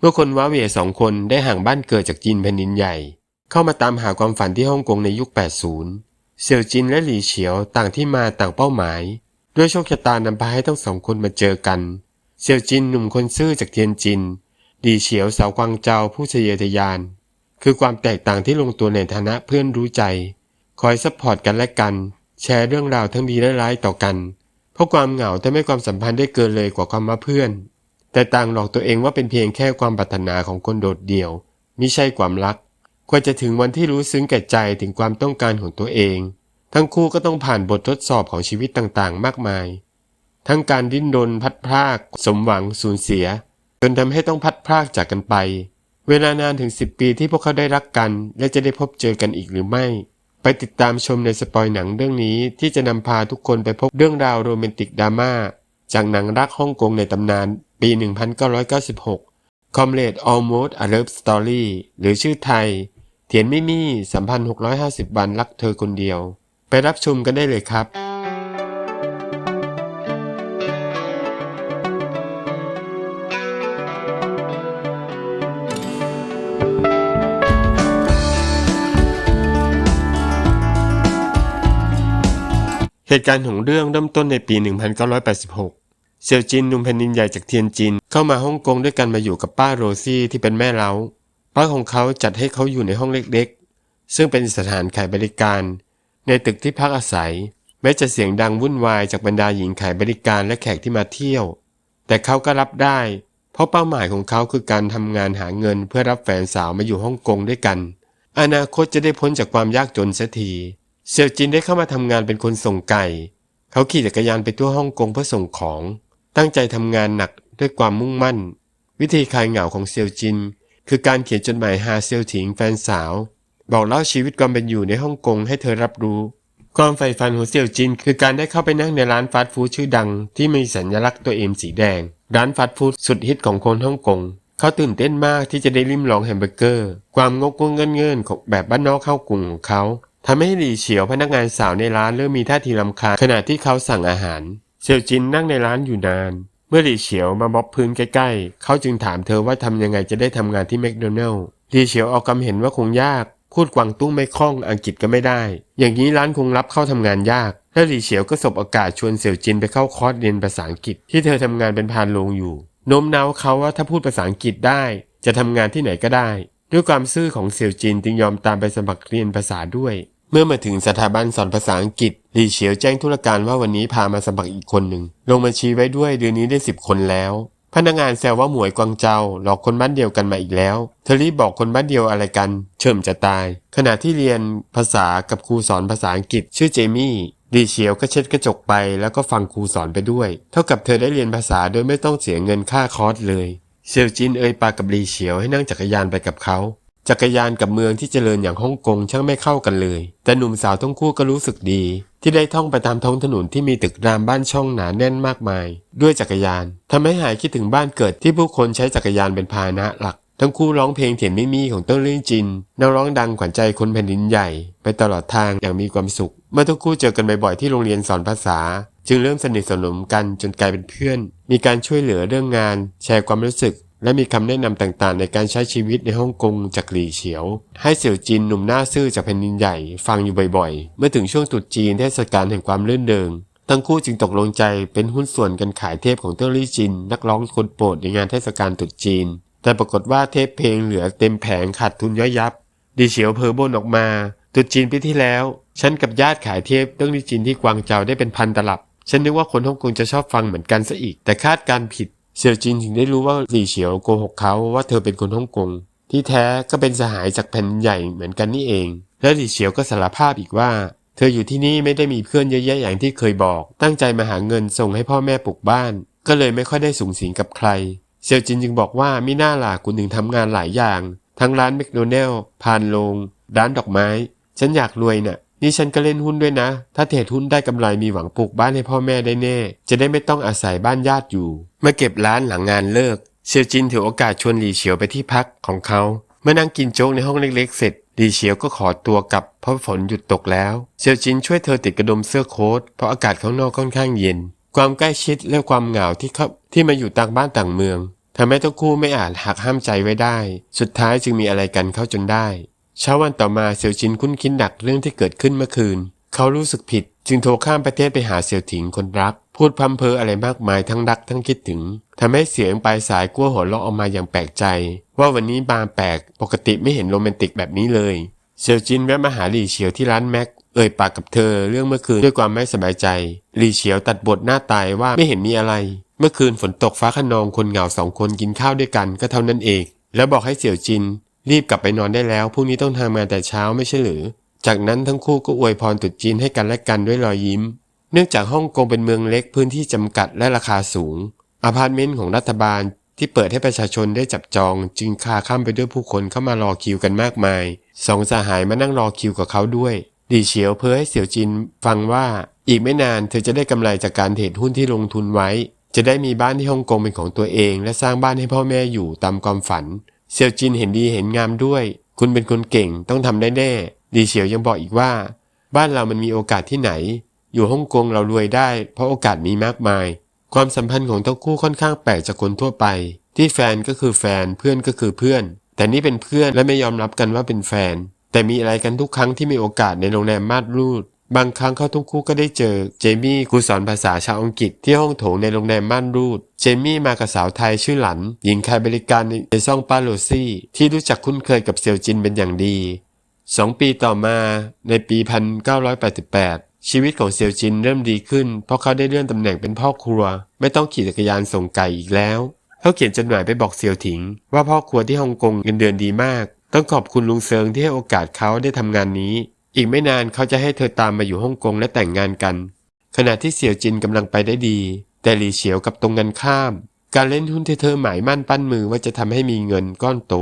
เมื่อคนว้าเหวสองคนได้ห่างบ้านเกิดจากจีนแผ่นดินใหญ่ เข้ามาตามหาความฝันที่ฮ่องกงในยุค 80 เสี่ยวจินและหลี่เฉียวต่างที่มาต่างเป้าหมาย ด้วยโชคชะตานำพาให้ทั้งสองคนมาเจอกัน เสี่ยวจินหนุ่มคนซื่อจากเทียนจินหลี่เฉียวสาวกวางเจาผู้ทะเยทะยาน คือความแตกต่างที่ลงตัวในฐานะเพื่อนรู้ใจ คอยซัพพอร์ตกันและกัน แชร์เรื่องราวทั้งดีและร้ายต่อกัน เพราะความเหงาทำให้ความสัมพันธ์ได้เกินเลยกว่าความว่าเพื่อน แต่ต่างหลอกตัวเองว่าเป็นเพียงแค่ความปรารถนาของคนโดดเดี่ยวมิใช่ความรักกว่าจะถึงวันที่รู้ซึ้งแก่ใจถึงความต้องการของตัวเอง ทั้งคู่ก็ต้องผ่านบททดสอบของชีวิตต่างๆ มากมาย ทั้งการดิ้นรนพัดพราก สมหวังสูญเสีย จนทำให้ต้องพัดพรากจากกันไป เวลานานถึง 10 ปีที่พวกเขาได้รักกัน และจะได้พบเจอกันอีกหรือไม่ ไปติดตามชมในสปอยหนังเรื่องนี้ที่จะนำพาทุกคนไปพบเรื่องราวโรแมนติกดราม่าจากหนังรักฮ่องกงในตำนาน ปี 1996 Comrade Almost a Love Story หรือชื่อไทย เถียนไม่มี3,650 วันรักเธอคนเดียว ไปรับชมกันได้เลยครับเหตุการณ์ของเรื่องเริ่มต้นในปี 1986 เซียวจินหนุ่มแผ่นดินใหญ่จากเทียนจินเข้ามาฮ่องกงด้วยกันมาอยู่กับป้าโรซี่ที่เป็นแม่เล้าป้าของเขาจัดให้เขาอยู่ในห้องเล็กๆ ซึ่งเป็นสถานขายบริการ ในตึกที่พักอาศัย แม้จะเสียงดังวุ่นวายจากบรรดาหญิงขายบริการและแขกที่มาเที่ยว แต่เขาก็รับได้ เพราะเป้าหมายของเขาคือการทำงานหาเงินเพื่อรับแฟนสาวมาอยู่ฮ่องกงด้วยกัน อนาคตจะได้พ้นจากความยากจนเสียทีเซียวจินได้เข้ามาทำงานเป็นคนส่งไก่ เขาขี่จักรยานไปทั่วฮ่องกงเพื่อส่งของ ตั้งใจทำงานหนักด้วยความมุ่งมั่น วิธีคลายเหงาของเซียวจิน คือการเขียนจดหมายหาเซียวถิงแฟนสาว บอกเล่าชีวิตความเป็นอยู่ในฮ่องกงให้เธอรับรู้ ความใฝ่ฝันของเซียวจิน คือการได้เข้าไปนั่งในร้านฟาสต์ฟู้ดชื่อดัง ที่มีสัญลักษณ์ตัวเอ็มสีแดง ร้านฟาสต์ฟู้ดสุดฮิตของคนฮ่องกงเขาตื่นเต้นมากที่จะได้ลิ้มลองแฮมเบอร์เกอร์ ความงกงเงินเงินๆของแบบบ้านนอกเข้ากรุงของเขาทำให้หลี่เฉียวพนักงานสาวในร้านเริ่มมีท่าทีรำคาญขณะที่เขาสั่งอาหาร เซียวจินนั่งในร้านอยู่นาน เมื่อหลี่เฉียวมาม็อบพื้นใกล้ๆ เขาจึงถามเธอว่าทำยังไงจะได้ทำงานที่แมคโดนัลล์หลี่เฉียวเอาคำเห็นว่าคงยากพูดกวางตุ้งไม่คล่องอังกฤษก็ไม่ได้ อย่างนี้ร้านคงรับเข้าทำงานยากและหลี่เฉียวก็สบโอกาสชวนเสี่ยวจินไปเข้าคอร์สเรียนภาษาอังกฤษที่เธอทำงานเป็นพานโรงอยู่โน้มน้าวเขาว่าถ้าพูดภาษาอังกฤษได้ จะทำงานที่ไหนก็ได้ ด้วยความซื่อของเสี่ยวจินจึงยอมตามไปสมัครเรียนภาษาด้วย เมื่อมาถึงสถาบันสอนภาษาอังกฤษลีเฉียวแจ้งธุรการว่าวันนี้พามาสมัครอีกคนหนึ่ง ลงบัญชีไว้ด้วยเดือนนี้ได้สิบคนแล้ว พนักงานแซวว่าหมวยกวางเจาหลอกคนบ้านเดียวกันมาอีกแล้ว เธอรีบบอกคนบ้านเดียวอะไรกัน เชิมจะตาย ขณะที่เรียนภาษากับครูสอนภาษาอังกฤษ ชื่อเจมี่หลี่เฉียวก็เช็ดกระจกไปแล้วก็ฟังครูสอนไปด้วย เท่ากับเธอได้เรียนภาษาโดยไม่ต้องเสียเงินค่าคอร์สเลยเซียวจินเอ่ยปากกับลีเฉียวให้นั่งจักรยานไปกับเขา จักรยานกับเมืองที่เจริญอย่างฮ่องกงช่างไม่เข้ากันเลย แต่หนุ่มสาวทั้งคู่ก็รู้สึกดี ที่ได้ท่องไปตามท้องถนนที่มีตึกรามบ้านช่องหนาแน่นมากมาย ด้วยจักรยานทำให้หายคิดถึงบ้านเกิดที่ผู้คนใช้จักรยานเป็นพาหนะหลัก ทั้งคู่ร้องเพลงเถียนไม่มีของต้นเรื่องจินนักร้องดังขวัญใจคนแผ่นดินใหญ่ ไปตลอดทางอย่างมีความสุข เมื่อทั้งคู่เจอกันบ่อยๆที่โรงเรียนสอนภาษา จึงเริ่มสนิทสนมกันจนกลายเป็นเพื่อน มีการช่วยเหลือเรื่องงาน แชร์ความรู้สึก และมีคำแนะนำต่างๆ ในการใช้ชีวิตในฮ่องกงจากหลี่เฉียว ให้เสี่ยวจินหนุ่มหน้าซื่อจากแผ่นดินใหญ่ฟังอยู่บ่อยๆ เมื่อถึงช่วงตรุษจีนเทศกาลแห่งความรื่นเริงทั้งคู่จึงตกลงใจเป็นหุ้นส่วนกันขายเทปของเต้าลี่จิน นักร้องคนโปรดในงานเทศกาลตรุษจีน แต่ปรากฏว่าเทปเพลงเหลือเต็มแผงขาดทุนย่อยยับ ดีเฉียวเพอบ่นออกมาตรุษจีนปีที่แล้ว ฉันกับญาติขายเทปเรื่องลี่จินที่กวางเจาได้เป็นพันตลับ ฉันนึกว่าคนฮ่องกงจะชอบฟังเหมือนกันซะอีก แต่คาดการผิด เสี่ยวจินถึงได้รู้ว่าหลี่เฉียวโกหกเขาว่าเธอเป็นคนฮ่องกง ที่แท้ก็เป็นสหายจากแผ่นใหญ่เหมือนกันนี่เอง และหลี่เฉียวก็สารภาพอีกว่า เธออยู่ที่นี่ไม่ได้มีเพื่อนเยอะแยะอย่างที่เคยบอก ตั้งใจมาหาเงินส่งให้พ่อแม่ปลูกบ้าน ก็เลยไม่ค่อยได้สูงสิงกับใครเซียวจินจึงบอกว่ามิน่าล่ะคุณถึงทำงานหลายอย่าง ทั้งร้านแมคโดนัลล์พานโรงร้านดอกไม้ ฉันอยากรวยน่ะ นี่ฉันก็เล่นหุ้นด้วยนะ ถ้าเทรดหุ้นได้กำไรมีหวังปลูกบ้านให้พ่อแม่ได้แน่ จะได้ไม่ต้องอาศัยบ้านญาติอยู่ เมื่อเก็บร้านหลังงานเลิก เซียวจินถือโอกาสชวนหลี่เฉียวไปที่พักของเขา เมื่อนั่งกินโจ๊กในห้องเล็กๆเสร็จหลี่เฉียวก็ขอตัวกลับเพราะฝนหยุดตกแล้ว เซียวจินช่วยเธอติดกระดุมเสื้อโค้ทเพราะอากาศข้างนอกค่อนข้างเย็น ความใกล้ชิดและความเหงาที่เขาที่มาอยู่ต่างบ้านต่างเมืองทำให้ทั้งคู่ไม่อาจหักห้ามใจไว้ได้ สุดท้ายจึงมีอะไรกันเข้าจนได้ เช้าวันต่อมาเสี่ยวจินคุ้นคิดหนักเรื่องที่เกิดขึ้นเมื่อคืน เขารู้สึกผิด จึงโทรข้ามประเทศไปหาเสี่ยวถิงคนรัก พูดพร่ำเพออะไรมากมายทั้งรักทั้งคิดถึงทำให้เสียงปลายสายกั้วหัวเราะออกมาอย่างแปลกใจ ว่าวันนี้บาแปลกปกติไม่เห็นโรแมนติกแบบนี้เลยเซียวจินแวะมาหาหลี่เฉียวที่ร้านแม็ก เอ่ยปากกับเธอเรื่องเมื่อคืนด้วยความไม่สบายใจ หลี่เฉียวตัดบทหน้าตายว่าไม่เห็นมีอะไร เมื่อคืนฝนตกฟ้าขนองคนเหงาสองคนกินข้าวด้วยกันก็เท่านั้นเอง แล้วบอกให้เสี่ยวจิน รีบกลับไปนอนได้แล้วพรุ่งนี้ต้องทำงานแต่เช้าไม่ใช่หรือ จากนั้นทั้งคู่ก็อวยพรตรุษจีนให้กันและกันด้วยรอยยิ้ม เนื่องจากฮ่องกงเป็นเมืองเล็กพื้นที่จำกัดและราคาสูงอพาร์ตเมนต์ของรัฐบาลที่เปิดให้ประชาชนได้จับจองจึงคาข้ามไปด้วยผู้คนเข้ามารอคิวกันมากมายสองสหายมานั่งรอคิวกับเขาด้วยดีเฉียวเพ้อให้เสี่ยวจินฟังว่าอีกไม่นานเธอจะได้กำไรจากการเทรดหุ้นที่ลงทุนไว้ จะได้มีบ้านที่ฮ่องกงเป็นของตัวเอง และสร้างบ้านให้พ่อแม่อยู่ตามความฝัน เซียวจินเห็นดีเห็นงามด้วย คุณเป็นคนเก่งต้องทำได้แน่ดีเฉียวยังบอกอีกว่า บ้านเรามันมีโอกาสที่ไหน อยู่ฮ่องกงเรารวยได้ เพราะโอกาสมีมากมาย ความสัมพันธ์ของทั้งคู่ค่อนข้างแปลกจากคนทั่วไป ที่แฟนก็คือแฟนเพื่อนก็คือเพื่อน แต่นี่เป็นเพื่อนและไม่ยอมรับกันว่าเป็นแฟน แต่มีอะไรกันทุกครั้งที่มีโอกาสในโรงแรมมาดรูด บางครั้งเขาทั้งคู่ก็ได้เจอ เจมี่ครูสอนภาษาชาวอังกฤษที่ห้องโถงในโรงแรมม่านรูด เจมี่มากับสาวไทยชื่อหลัน หญิงขายบริการในซ่องป้าโรซี่ ที่รู้จักคุ้นเคยกับเซียวจินเป็นอย่างดีสองปีต่อมาในปี 1988 ชีวิตของเซียวจินเริ่มดีขึ้น เพราะเขาได้เลื่อนตำแหน่งเป็นพ่อครัว ไม่ต้องขี่จักรยานส่งไก่อีกแล้ว เขาเขียนจดหมายไปบอกเซียวถิง ว่าพ่อครัวที่ฮ่องกงเงินเดือนดีมาก ต้องขอบคุณลุงเซิงที่ให้โอกาสเขาได้ทำงานนี้ อีกไม่นานเขาจะให้เธอตามมาอยู่ฮ่องกงและแต่งงานกัน ขณะที่เสี่ยวจินกำลังไปได้ดี แต่หลี่เฉียวกับตรงกันข้าม การเล่นหุ้นที่เธอหมายมั่นปั้นมือว่าจะทำให้มีเงินก้อนโต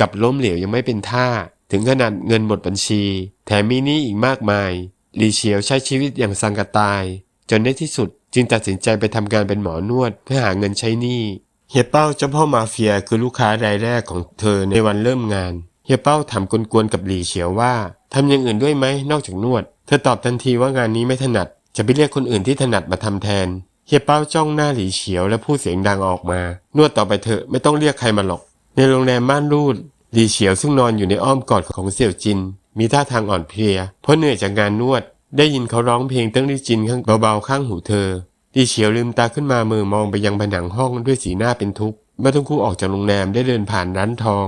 กับล้มเหลวยังไม่เป็นท่า ถึงขนาดเงินหมดบัญชี แถมมีหนี้อีกมากมาย หลี่เฉียวใช้ชีวิตอย่างสังกตาย จนในที่สุดจึงตัดสินใจไปทำงานเป็นหมอนวดเพื่อหาเงินใช้หนี้เฮียเป้าเจ้าพ่อมาเฟียคือลูกค้ารายแรกของเธอในวันเริ่มงาน เฮียเป้าถามกวนๆกับหลี่เฉียวว่าทำอย่างอื่นด้วยไหมนอกจากนวด เธอตอบทันทีว่างานนี้ไม่ถนัด จะไปเรียกคนอื่นที่ถนัดมาทำแทนเฮียเป้าจ้องหน้าหลี่เฉียวและพูดเสียงดังออกมา นวดต่อไปเถอะไม่ต้องเรียกใครมาหรอก ในโรงแรมม่านรูดหลี่เฉียวซึ่งนอนอยู่ในอ้อมกอดของเสี่ยวจิน มีท่าทางอ่อนเพลีย เพราะเหนื่อยจากงานนวด ได้ยินเขาร้องเพลงติ้งลี่จินข้างเบาๆข้างหูเธอหลี่เฉียวลืมตาขึ้นมามือมองไปยังผนังห้องด้วยสีหน้าเป็นทุกข์เมื่อทั้งคู่ออกจากโรงแรมได้เดินผ่านร้านทอง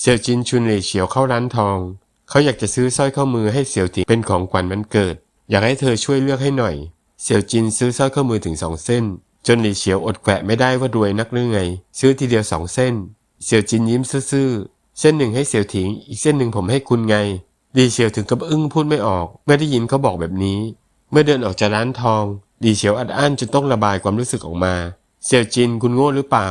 เสี่ยวจินชุนเหลี่เฉียวเข้าร้านทอง เขาอยากจะซื้อสร้อยข้อมือให้เสี่ยวถิงเป็นของขวัญวันเกิด อยากให้เธอช่วยเลือกให้หน่อย เสี่ยวจินซื้อสร้อยข้อมือถึงสองเส้น จนหลี่เฉียวอดแกะไม่ได้ว่ารวยนักหรือไง ซื้อทีเดียวสองเส้น เสี่ยวจินยิ้มซื่อเส้นหนึ่งให้เสี่ยวถิง อีกเส้นหนึ่งผมให้คุณไงหลี่เฉียวถึงกับอึ้งพูดไม่ออก เมื่อได้ยินเขาบอกแบบนี้ เมื่อเดินออกจากร้านทองหลี่เฉียวอัดอั้นจนต้องระบายความรู้สึกออกมา เสี่ยวจินคุณโง่หรือเปล่า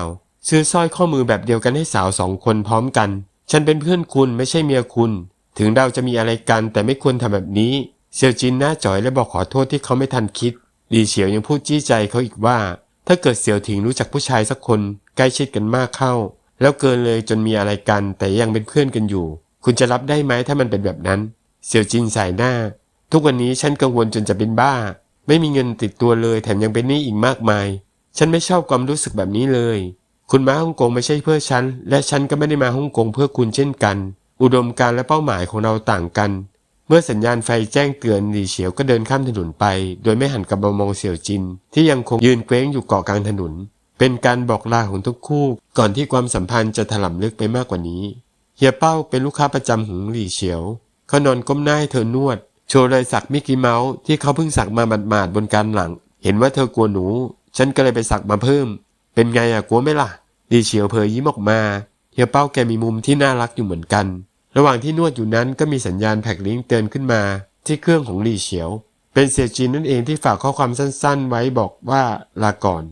ซื้อสร้อยข้อมือแบบเดียวกันให้สาวสองคนพร้อมกัน ฉันเป็นเพื่อนคุณไม่ใช่เมียคุณ ถึงเราจะมีอะไรกันแต่ไม่ควรทำแบบนี้ เซียวจินหน้าจ่อยและบอกขอโทษที่เขาไม่ทันคิดหลีเฉียวยังพูดจี้ใจเขาอีกว่า ถ้าเกิดเสี่ยวถิงรู้จักผู้ชายสักคนใกล้ชิดกันมากเข้า แล้วเกินเลยจนมีอะไรกัน แต่ยังเป็นเพื่อนกันอยู่ คุณจะรับได้ไหมถ้ามันเป็นแบบนั้น เสี่ยวจินสายหน้า ทุกวันนี้ฉันกังวลจนจะเป็นบ้า ไม่มีเงินติดตัวเลยแถมยังเป็นหนี้อีกมากมาย ฉันไม่ชอบความรู้สึกแบบนี้เลย คุณมาฮ่องกงไม่ใช่เพื่อฉัน และฉันก็ไม่ได้มาฮ่องกงเพื่อคุณเช่นกัน อุดมการและเป้าหมายของเราต่างกัน เมื่อสัญญาณไฟแจ้งเตือนหลี่เฉียวก็เดินข้ามถนนไป โดยไม่หันกลับมามองเสี่ยวจิน ที่ยังคงยืนเกว้งอยู่เกาะกลางถนน เป็นการบอกลาของทุกคู่ ก่อนที่ความสัมพันธ์จะถล่มลึกไปมากกว่านี้ เฮียเป้าเป็นลูกค้าประจำของหลี่เฉียว เขานอนก้มหน้าให้เธอนวด โชว์รอยสักมิกกี้เมาส์ที่เขาเพิ่งสักมาหมาดๆบนการหลัง เห็นว่าเธอกลัวหนู ฉันก็เลยไปสักมาเพิ่ม เป็นไงอะกลัวไหมล่ะ ดีเฉียวเผยยิ้มออกมา เฮียเป้าแกมีมุมที่น่ารักอยู่เหมือนกัน ระหว่างที่นวดอยู่นั้นก็มีสัญญาณแพ็กลิงเตือนขึ้นมา ที่เครื่องของลีเฉียว เป็นเสียจีนนั่นเองที่ฝากข้อความสั้น ๆ ไว้บอกว่าลาก่อน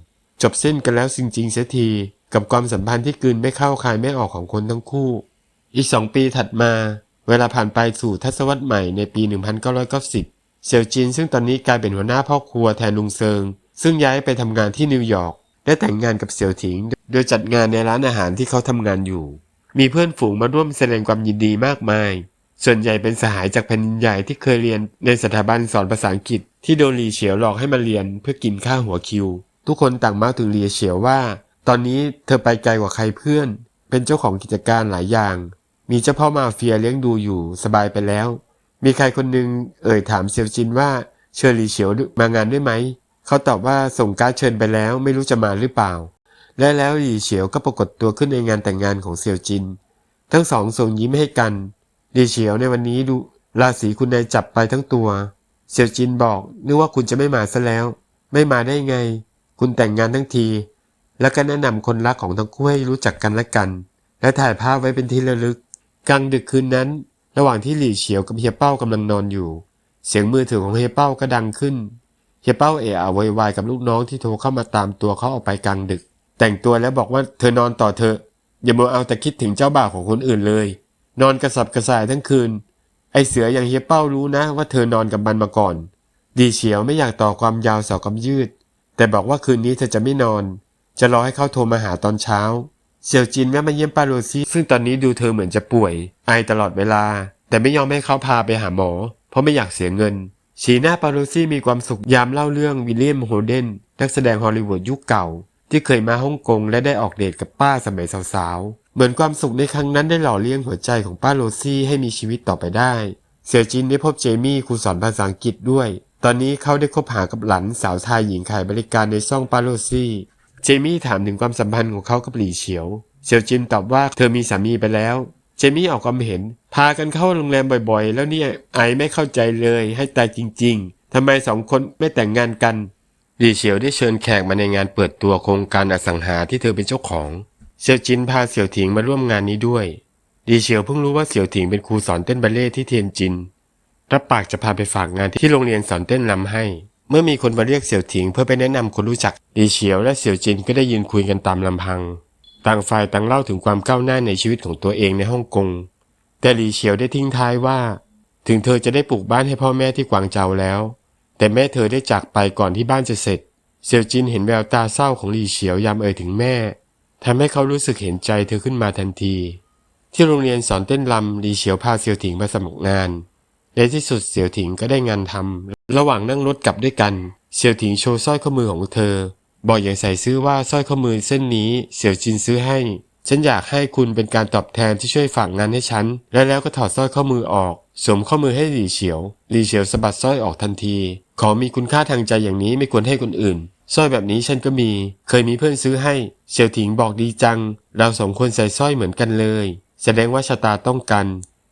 จบสิ้นกันแล้วจริงๆเสียทีกับความสัมพันธ์ที่กืนไม่เข้าคายไม่ออกของคนทั้งคู่ อีกสองปีถัดมา เวลาผ่านไปสู่ทศวรรษใหม่ในปี 1990เซียวจินซึ่งตอนนี้กลายเป็นหัวหน้าพ่อครัวแทนลุงเซิง ซึ่งย้ายไปทำงานที่นิวยอร์ก ได้แต่งงานกับเสี่ยวถิง โดยจัดงานในร้านอาหารที่เขาทำงานอยู่ มีเพื่อนฝูงมาร่วมแสดงความยินดีมากมาย ส่วนใหญ่เป็นสหายจากแผ่นดินใหญ่ที่เคยเรียนในสถาบันสอนภาษาอังกฤษ ที่โดนลีเฉียวหลอกให้มาเรียนเพื่อกินข้าหัวคิว ทุกคนต่างมาถึงลีเฉียวว่า ตอนนี้เธอไปไกลกว่าใครเพื่อน เป็นเจ้าของกิจการหลายอย่าง มีเจ้าพ่อมาเฟียเลี้ยงดูอยู่สบายไปแล้ว มีใครคนหนึ่งเอ่ยถามเซียวจินว่าเชิญลีเฉียวมางานด้วยไหม เขาตอบว่าส่งการ์ดเชิญไปแล้วไม่รู้จะมาหรือเปล่า และแล้วหลี่เฉียวก็ปรากฏตัวขึ้นในงานแต่งงานของเซียวจิน ทั้งสองส่งยิ้มให้กันหลี่เฉียวในวันนี้ดูราศีคุณนายจับไปทั้งตัว เซียวจินบอกนึกว่าคุณจะไม่มาซะแล้ว ไม่มาได้ไง คุณแต่งงานทั้งที แล้วก็แนะนำคนรักของทั้งคู่ให้รู้จักกันและกัน และถ่ายภาพไว้เป็นที่ระลึก กลางดึกคืนนั้น ระหว่างที่หลี่เฉียวกับเฮียเป้ากำลังนอนอยู่ เสียงมือถือของเฮียเป้าก็ดังขึ้น เฮียเป้าเอะอะวยวายกับลูกน้องที่โทรเข้ามาตามตัวเขาออกไปกลางดึก แต่งตัวแล้วบอกว่าเธอนอนต่อเถอะอย่ามัวเอาแต่คิดถึงเจ้าบ่าวของคนอื่นเลย นอนกระสับกระส่ายทั้งคืน ไอเสืออย่างเฮียเป้ารู้นะ ว่าเธอนอนกับมันมาก่อน ดีเฉียวไม่อยากต่อความยาวสาวกำยืด แต่บอกว่าคืนนี้เธอจะไม่นอน จะรอให้เขาโทรมาหาตอนเช้าเสี่ยวจินแวะมาเยี่ยมป้าโรซี่ซึ่งตอนนี้ดูเธอเหมือนจะป่วย ไอตลอดเวลา แต่ไม่ยอมให้เขาพาไปหาหมอ เพราะไม่อยากเสียเงิน สีหน้าปาโรซี่มีความสุขยามเล่าเรื่องวิลเลียมโฮเดนนักแสดงฮอลลีวูดยุคเก่า ที่เคยมาฮ่องกงและได้ออกเดทกับป้าสมัยสาวๆ เหมือนความสุขในครั้งนั้นได้หล่อเลี้ยงหัวใจของป้าโรซี่ให้มีชีวิตต่อไปได้ เสียวจินได้พบเจมี่ครูสอนภาษาอังกฤษด้วย ตอนนี้เขาได้คบหากับหลานสาวไทยหญิงขายบริการในซ่องป้าโรซี่ เจมี่ถามถึงความสัมพันธ์ของเขากับหลี่เฉียว เสียวจินตอบว่าเธอมีสามีไปแล้ว เจมี่ออกความเห็น พากันเข้าโรงแรมบ่อยๆ แล้วเนี่ยไอไม่เข้าใจเลยให้ตายจริง ๆทำไมสองคนไม่แต่งงานกันหลี่เฉียวได้เชิญแขกมาในงานเปิดตัวโครงการอสังหาที่เธอเป็นเจ้าของเสี่ยวจินพาเสี่ยวถิงมาร่วมงานนี้ด้วยหลี่เฉียวเพิ่งรู้ว่าเสี่ยวถิงเป็นครูสอนเต้นบัลเล่ต์ที่เทียนจิน รับปากจะพาไปฝากงานที่โรงเรียนสอนเต้นรำให้ เมื่อมีคนมาเรียกเสี่ยวถิงเพื่อไปแนะนำคนรู้จักหลีเฉียวและเสี่ยวจินก็ได้ยืนคุยกันตามลำพัง ต่างฝ่ายต่างเล่าถึงความก้าวหน้าในชีวิตของตัวเองในฮ่องกง แต่หลีเฉียวได้ทิ้งท้ายว่า ถึงเธอจะได้ปลูกบ้านให้พ่อแม่ที่กวางเจาแล้ว แต่แม่เธอได้จากไปก่อนที่บ้านจะเสร็จเสี่ยวจินเห็นแววตาเศร้าของหลีเฉียวยามเอ่ยถึงแม่ทำให้เขารู้สึกเห็นใจเธอขึ้นมาทันที ที่โรงเรียนสอนเต้นรำหลีเฉียวพาเสี่ยวถิงมาสมัครงานในที่สุดเสี่ยวถิงก็ได้งานทำระหว่างนั่งรถกลับด้วยกัน เสี่ยวถิงโชว์สร้อยข้อมือของเธอ บอกอย่างใส่ซื่อว่าสร้อยข้อมือเส้นนี้เสี่ยวจินซื้อให้ ฉันอยากให้คุณเป็นการตอบแทนที่ช่วยฝากงานให้ฉัน และแล้วก็ถอดสร้อยข้อมือออก สวมข้อมือให้หลี่เฉียว หลี่เฉียวสะบัดสร้อยออกทันที ของมีคุณค่าทางใจอย่างนี้ไม่ควรให้คนอื่น สร้อยแบบนี้ฉันก็มี เคยมีเพื่อนซื้อให้ เสี่ยวถิงบอกดีจัง เราสองคนใส่สร้อยเหมือนกันเลย แสดงว่าชะตาต้องกัน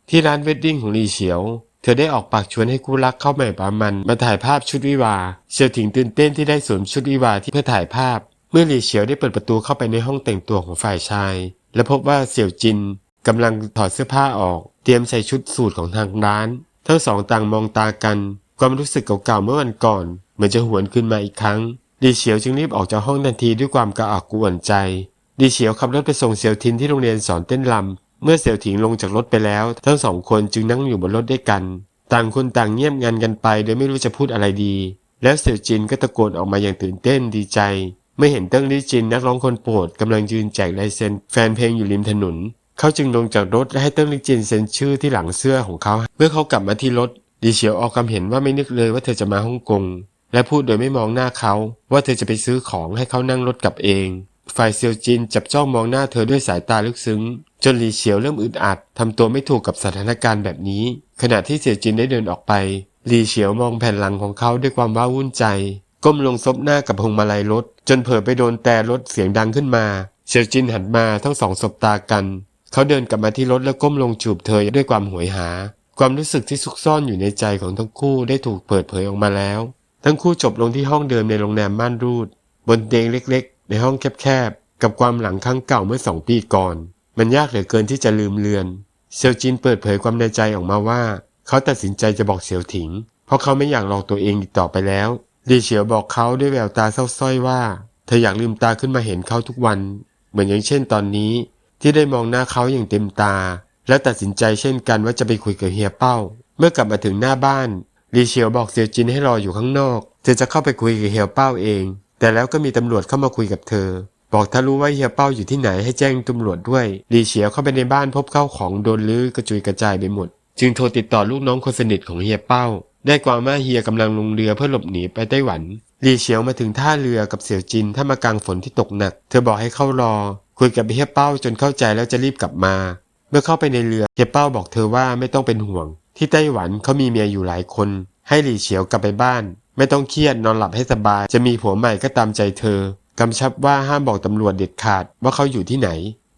ที่ร้านเวดดิ้งของหลี่เฉียว เธอได้ออกปากชวนให้คู่รักเข้าใหม่ปามันมาถ่ายภาพชุดวิวาเฉียวถิงตื่นเต้นที่ได้สวมชุดวิวาที่เพื่อถ่ายภาพ เมื่อหลี่เฉียวได้เปิดประตูเข้าไปในห้องแต่งตัวของฝ่ายชาย และพบว่าเสี่ยวจินกำลังถอดเสื้อผ้าออก เตรียมใส่ชุดสูทของทางร้าน ทั้งสองต่างมองตากัน ความรู้สึกเก่าๆเมื่อวันก่อน เหมือนจะหวนขึ้นมาอีกครั้งหลีเฉียวจึงรีบออกจากห้องทันทีด้วยความกระอักกวนใจหลีเฉียวขับรถไปส่งเสี่ยวทินที่โรงเรียนสอนเต้นรำ เมื่อเสี่ยวถิงลงจากรถไปแล้ว ทั้งสองคนจึงนั่งอยู่บนรถด้วยกัน ต่างคนต่างเงียบงันกันไป โดยไม่รู้จะพูดอะไรดี แล้วเสี่ยวจินก็ตะโกนออกมาอย่างตื่นเต้นดีใจเมื่อเห็นเติ้งลี่จินนักร้องคนโปรดกำลังยืนแจกลายเซ็นแฟนเพลงอยู่ริมถนน เขาจึงลงจากรถและให้เติ้งลี่จินเซ็นชื่อที่หลังเสื้อของเขา เมื่อเขากลับมาที่รถดีเฉียวออกความเห็นว่าไม่นึกเลยว่าเธอจะมาฮ่องกงและพูดโดยไม่มองหน้าเขา ว่าเธอจะไปซื้อของให้เขานั่งรถกลับเอง ฝ่ายเซียวจินจับจ้องมองหน้าเธอด้วยสายตาลึกซึ้ง จนหลีเฉียวเริ่มอึดอัดทำตัวไม่ถูกกับสถานการณ์แบบนี้ ขณะที่เสี่ยจินได้เดินออกไปหลีเฉียวมองแผ่นหลังของเขาด้วยความว้าวุ่นใจ ก้มลงซบหน้ากับพวงมาลัยรถ จนเผลอไปโดนแต่รถเสียงดังขึ้นมา เสี่ยวจินหันมาทั้งสองสบตากัน เขาเดินกลับมาที่รถแล้วก้มลงจูบเธอด้วยความหวยหา ความรู้สึกที่ซุกซ่อนอยู่ในใจของทั้งคู่ได้ถูกเปิดเผยออกมาแล้ว ทั้งคู่จบลงที่ห้องเดิมในโรงแรมม่านรูด บนเตียงเล็ก ๆ ในห้องแคบๆกับความหลังครั้งเก่าเมื่อสองปีก่อน มันยากเหลือเกินที่จะลืมเลือน เซียวจินเปิดเผยความในใจออกมาว่า เขาตัดสินใจจะบอกเสี่ยวถิง เพราะเขาไม่อยากหลอกตัวเองอีกต่อไปแล้วลีเฉียวบอกเขาด้วยแววตาเศร้าส้อยว่า เธออยากลืมตาขึ้นมาเห็นเขาทุกวัน เหมือนอย่างเช่นตอนนี้ ที่ได้มองหน้าเขาอย่างเต็มตา และตัดสินใจเช่นกันว่าจะไปคุยกับเฮียเป้า เมื่อกลับมาถึงหน้าบ้านลีเฉียวบอกเสี่ยวจินให้รออยู่ข้างนอก เธอจะเข้าไปคุยกับเฮียเป้าเอง แต่แล้วก็มีตำรวจเข้ามาคุยกับเธอ บอกถ้ารู้ว่าเฮียเป้าอยู่ที่ไหนให้แจ้งตำรวจด้วยลีเฉียวเข้าไปในบ้านพบข้าวของโดนลื้อกระจุยกระจายไปหมด จึงโทรติดต่อลูกน้องคนสนิทของเฮียเป้า ได้ความว่าเฮียกำลังลงเรือเพื่อหลบหนีไปไต้หวันลีเฉียวมาถึงท่าเรือกับเสี่ยวจินท่ามกลางฝนที่ตกหนัก เธอบอกให้เข้ารอ คุยกับเฮียเป้าจนเข้าใจแล้วจะรีบกลับมา เมื่อเข้าไปในเรือเฮียเป้าบอกเธอว่าไม่ต้องเป็นห่วง ที่ไต้หวันเขามีเมียอยู่หลายคน ให้หลี่เฉียวกลับไปบ้าน ไม่ต้องเครียดนอนหลับให้สบาย จะมีผัวใหม่ก็ตามใจเธอ กำชับว่าห้ามบอกตำรวจเด็ดขาดว่าเขาอยู่ที่ไหน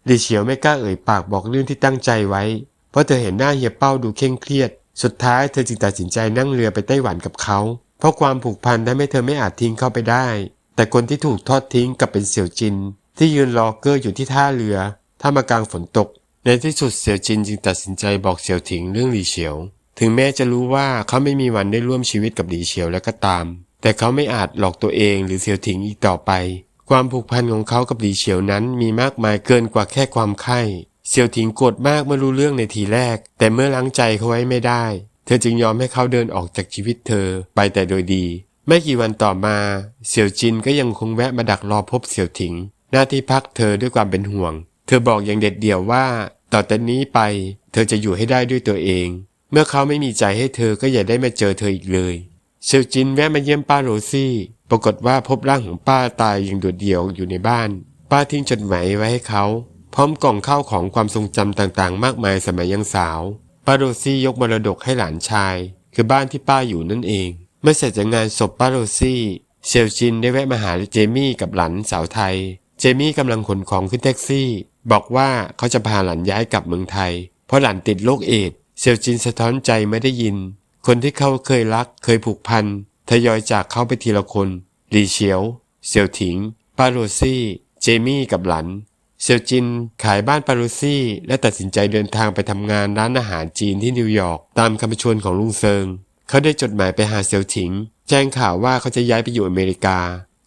หลีเฉียวไม่กล้าเอ่ยปากบอกเรื่องที่ตั้งใจไว้ เพราะเธอเห็นหน้าเฮียเป้าดูเคร่งเครียด สุดท้ายเธอจึงตัดสินใจนั่งเรือไปไต้หวันกับเขา เพราะความผูกพันทำให้เธอไม่อาจทิ้งเขาไปได้ แต่คนที่ถูกทอดทิ้งกับเป็นเสี่ยวจิน ที่ยืนรอเกอร์อยู่ที่ท่าเรือท่ามกลางฝนตก ในที่สุดเสี่ยวจินจึงตัดสินใจบอกเสี่ยวถิงเรื่องหลีเฉียว ถึงแม้จะรู้ว่าเขาไม่มีวันได้ร่วมชีวิตกับหลีเฉียวแล้วก็ตาม แต่เขาไม่อาจหลอกตัวเองหรือเสี่ยวถิงอีกต่อไป ความผูกพันของเขากับหลี่เฉียวนั้นมีมากมายเกินกว่าแค่ความใคร่เสี่ยวถิงโกรธมากเมื่อรู้เรื่องในทีแรก แต่เมื่อล้างใจเขาไว้ไม่ได้ เธอจึงยอมให้เขาเดินออกจากชีวิตเธอไปแต่โดยดี ไม่กี่วันต่อมา เสี่ยวจินก็ยังคงแวะมาดักรอพบเสี่ยวถิง หน้าที่พักเธอด้วยความเป็นห่วง เธอบอกอย่างเด็ดเดี่ยวว่า ต่อแต่นี้ไป เธอจะอยู่ให้ได้ด้วยตัวเอง เมื่อเขาไม่มีใจให้เธอก็อย่าได้มาเจอเธออีกเลยเซียวจินแวะมาเยี่ยมป้าโรซี่ ปรากฏว่าพบร่างของป้าตายอย่างโดดเดี่ยวอยู่ในบ้าน ป้าทิ้งจดหมายไว้ให้เขา พร้อมกล่องข้าวของความทรงจำต่างๆ มากมายสมัยยังสาวป้าโรซี่ยกมรดกให้หลานชาย คือบ้านที่ป้าอยู่นั่นเองเมื่อเสร็จจากงานศพป้าโรซี่เซียวจินได้แวะมาหาเจมี่กับหลานสาวไทย เจมี่กำลังขนของขึ้นแท็กซี่ บอกว่าเขาจะพาหลานย้ายกลับเมืองไทย เพราะหลานติดโรคเอดเซียวจินสะท้อนใจไม่ได้ยิน คนที่เขาเคยรักเคยผูกพัน ทยอยจากเขาไปทีละคนลีเฉียว เซียวถิง ปาโรซี่ เจมี่กับหลัน เซียวจินขายบ้านปาโรซี่ และตัดสินใจเดินทางไปทำงานร้านอาหารจีนที่นิวยอร์กตามคำชวนของลุงเซิง เขาได้จดหมายไปหาเซียวถิง แจ้งข่าวว่าเขาจะย้ายไปอยู่อเมริกา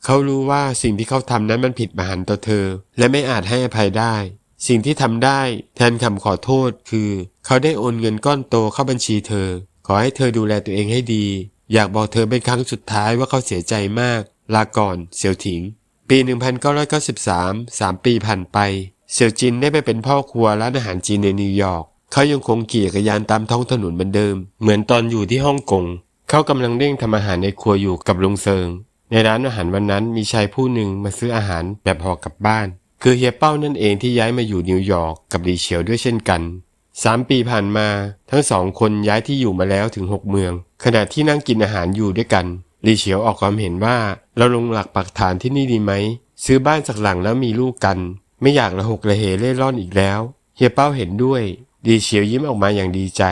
เขารู้ว่าสิ่งที่เขาทำนั้นมันผิดมหันต์ต่อเธอ และไม่อาจให้อภัยได้สิ่งที่ทำได้แทนคำขอโทษคือ เขาได้โอนเงินก้อนโตเข้าบัญชีเธอ ขอให้เธอดูแลตัวเองให้ดี อยากบอกเธอเป็นครั้งสุดท้ายว่าเขาเสียใจมาก ลาก่อน เสี่ยวถิง ปี 1993 3 ปีผ่านไป เสี่ยวจินได้ไปเป็นพ่อครัวร้านอาหารจีนในนิวยอร์ก เขายังคงขี่จักรยานตามท้องถนนเหมือนเดิม เหมือนตอนอยู่ที่ฮ่องกง เขากำลังเร่งทำอาหารในครัวอยู่กับลุงเซิง ในร้านอาหารวันนั้นมีชายผู้หนึ่งมาซื้ออาหารแบบห่อกลับบ้าน คือเฮียเป้านั่นเองที่ย้ายมาอยู่นิวยอร์กกับหลีเฉียวด้วยเช่นกัน สามปีผ่านมาทั้งสองคนย้ายที่อยู่มาแล้วถึงหกเมือง ขณะที่นั่งกินอาหารอยู่ด้วยกันลีเฉียวออกความเห็นว่าเราลงหลักปักฐานที่นี่ดีไหม ซื้อบ้านสักหลังแล้วมีลูกกัน ไม่อยากระหกระเหเล่ร่อนอีกแล้วเฮียเป้าเห็นด้วยลีเฉียวยิ้มออกมาอย่างดีใจ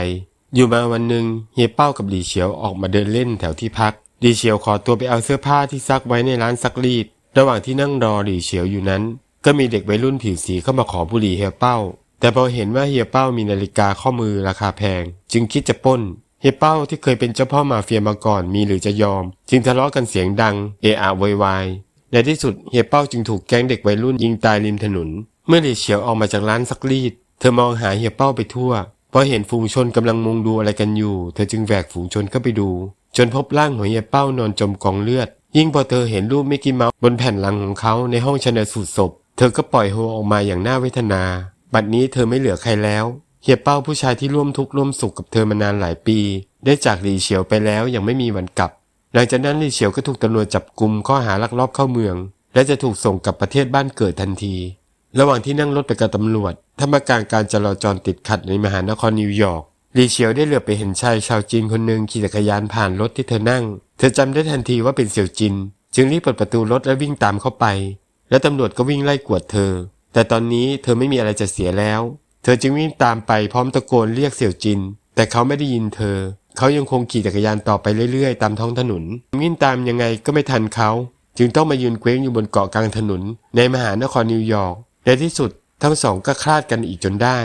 อยู่มาวันหนึ่งเฮียเป้ากับลีเฉียวออกมาเดินเล่นแถวที่พักลีเฉียวขอตัวไปเอาเสื้อผ้าที่ซักไว้ในร้านซักรีด ระหว่างที่นั่งรอลีเฉียวอยู่นั้น ก็มีเด็กวัยรุ่นผิวสีเข้ามาขอบุหรี่เฮียเป้า แต่พอเห็นว่าเฮียเป้ามีนาฬิกาข้อมือราคาแพง จึงคิดจะป้นเฮียเป้าที่เคยเป็นเจ้าพ่อมาเฟียมาก่อนมีหรือจะยอม จึงทะเลาะกันเสียงดังเอะอะโวยวายในที่สุดเฮียเป้าจึงถูกแก๊งเด็กวัยรุ่นยิงตายริมถนน เมื่อหลีเฉียวออกมาจากร้านซักรีด เธอมองหาเฮียเป้าไปทั่วพอเห็นฝูงชนกำลังมุงดูอะไรกันอยู่ เธอจึงแหวกฝูงชนเข้าไปดู จนพบร่างของเฮียเป้านอนจมกองเลือด ยิ่งพอเธอเห็นรูปมิกกี้เมาส์บนแผ่นหลังของเขาในห้องชนสูตรศพ เธอก็ปล่อยโฮออกมาอย่างน่าเวทนา บัดนี้เธอไม่เหลือใครแล้ว เฮียเป้าผู้ชายที่ร่วมทุกข์ร่วมสุขกับเธอมานานหลายปี ได้จากหลีเฉียวไปแล้วยังไม่มีวันกลับ หลังจากนั้นหลีเฉียวก็ถูกตำรวจจับกุมข้อหาลักลอบเข้าเมือง และจะถูกส่งกลับประเทศบ้านเกิดทันที ระหว่างที่นั่งรถไปกับตำรวจท่ามกลางการจราจรติดขัดในมหานครนิวยอร์กลีเฉียวได้เหลือไปเห็นชายชาวจีนคนหนึ่งขี่จักรยานผ่านรถที่เธอนั่ง เธอจำได้ทันทีว่าเป็นเสี่ยวจิน จึงรีบเปิดประตูรถและวิ่งตามเข้าไป และตำรวจก็วิ่งไล่กวดเธอ แต่ตอนนี้เธอไม่มีอะไรจะเสียแล้ว เธอจึงวิ่งตามไปพร้อมตะโกนเรียกเสี่ยวจิน แต่เขาไม่ได้ยินเธอ เขายังคงขี่จักรยานต่อไปเรื่อยๆ ตามท้องถนน วิ่งตามยังไงก็ไม่ทันเขา จึงต้องมายืนเคว้งอยู่บนเกาะกลางถนน ในมหานครนิวยอร์ก ในที่สุดทั้งสองก็คลาดกันอีกจนได้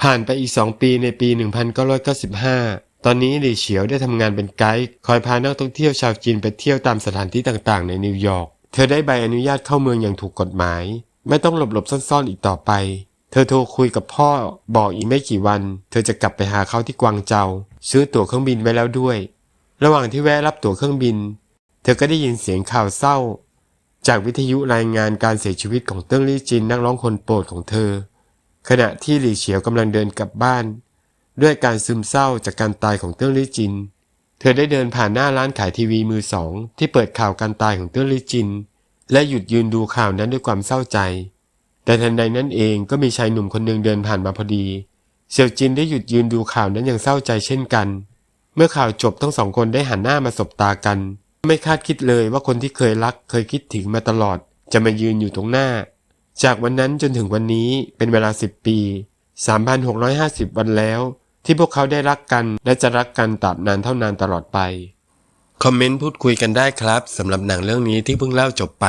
ผ่านไปอีกสองปีในปี 1995 ตอนนี้หลี่เฉียวได้ทำงานเป็นไกด์คอยพานักท่องเที่ยวชาวจีนไปเที่ยวตามสถานที่ต่างๆ ในนิวยอร์ก เธอได้ใบอนุญาตเข้าเมืองอย่างถูกกฎหมาย ไม่ต้องหลบๆซ่อนๆอีกต่อไป เธอโทรคุยกับพ่อบอกอีกไม่กี่วัน เธอจะกลับไปหาเขาที่กวางเจา ซื้อตั๋วเครื่องบินไว้แล้วด้วย ระหว่างที่แวะรับตั๋วเครื่องบิน เธอก็ได้ยินเสียงข่าวเศร้า จากวิทยุรายงานการเสียชีวิตของเติ้งลี่จินนักร้องคนโปรดของเธอ ขณะที่หลี่เฉียวกำลังเดินกลับบ้าน ด้วยการซึมเศร้าจากการตายของเติ้งลี่จิน เธอได้เดินผ่านหน้าร้านขายทีวีมือสองที่เปิดข่าวการตายของเตื้อลิจิน และหยุดยืนดูข่าวนั้นด้วยความเศร้าใจ แต่ทันใดนั้นเองก็มีชายหนุ่มคนหนึ่งเดินผ่านมาพอดี เซียวจินได้หยุดยืนดูข่าวนั้นอย่างเศร้าใจเช่นกัน เมื่อข่าวจบทั้งสองคนได้หันหน้ามาสบตากัน ไม่คาดคิดเลยว่าคนที่เคยรักเคยคิดถึงมาตลอด จะมายืนอยู่ตรงหน้า จากวันนั้นจนถึงวันนี้เป็นเวลา10ปี 3,650 วันแล้ว ที่พวกเขาได้รักกันและจะรักกันตราบนานเท่านานตลอดไป คอมเมนต์พูดคุยกันได้ครับสำหรับหนังเรื่องนี้ที่เพิ่งเล่าจบไป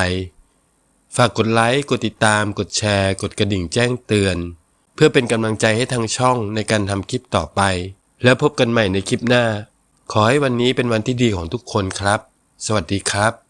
ฝากกดไลค์กดติดตาม กดแชร์ กดกระดิ่งแจ้งเตือน เพื่อเป็นกำลังใจให้ทางช่องในการทำคลิปต่อไป แล้วพบกันใหม่ในคลิปหน้า ขอให้วันนี้เป็นวันที่ดีของทุกคนครับ สวัสดีครับ